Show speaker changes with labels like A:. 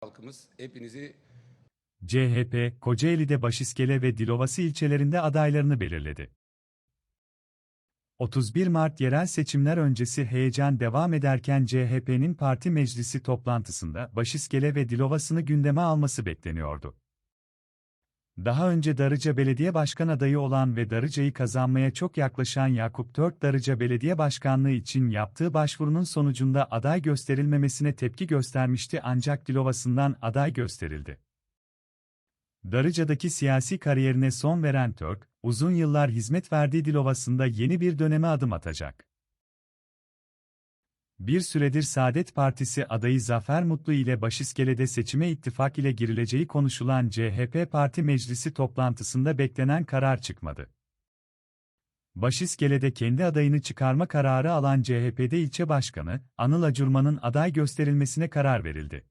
A: halkımız hepinizi
B: CHP, Kocaeli'de Başiskele ve Dilovası ilçelerinde adaylarını belirledi. 31 Mart yerel seçimler öncesi heyecan devam ederken CHP'nin parti meclisi toplantısında Başiskele ve Dilovası'nı gündeme alması bekleniyordu. Daha önce Darıca Belediye Başkan adayı olan ve Darıca'yı kazanmaya çok yaklaşan Yakup Türk Darıca Belediye Başkanlığı için yaptığı başvurunun sonucunda aday gösterilmemesine tepki göstermişti ancak Dilovası'ndan aday gösterildi. Darıca'daki siyasi kariyerine son veren Türk, uzun yıllar hizmet verdiği Dilovası'nda yeni bir döneme adım atacak. Bir süredir Saadet Partisi adayı Zafer Mutlu ile Başiskele'de seçime ittifak ile girileceği konuşulan CHP Parti Meclisi toplantısında beklenen karar çıkmadı. Başiskele'de kendi adayını çıkarma kararı alan CHP'de ilçe başkanı, Anıl Acurman'ın aday gösterilmesine karar verildi.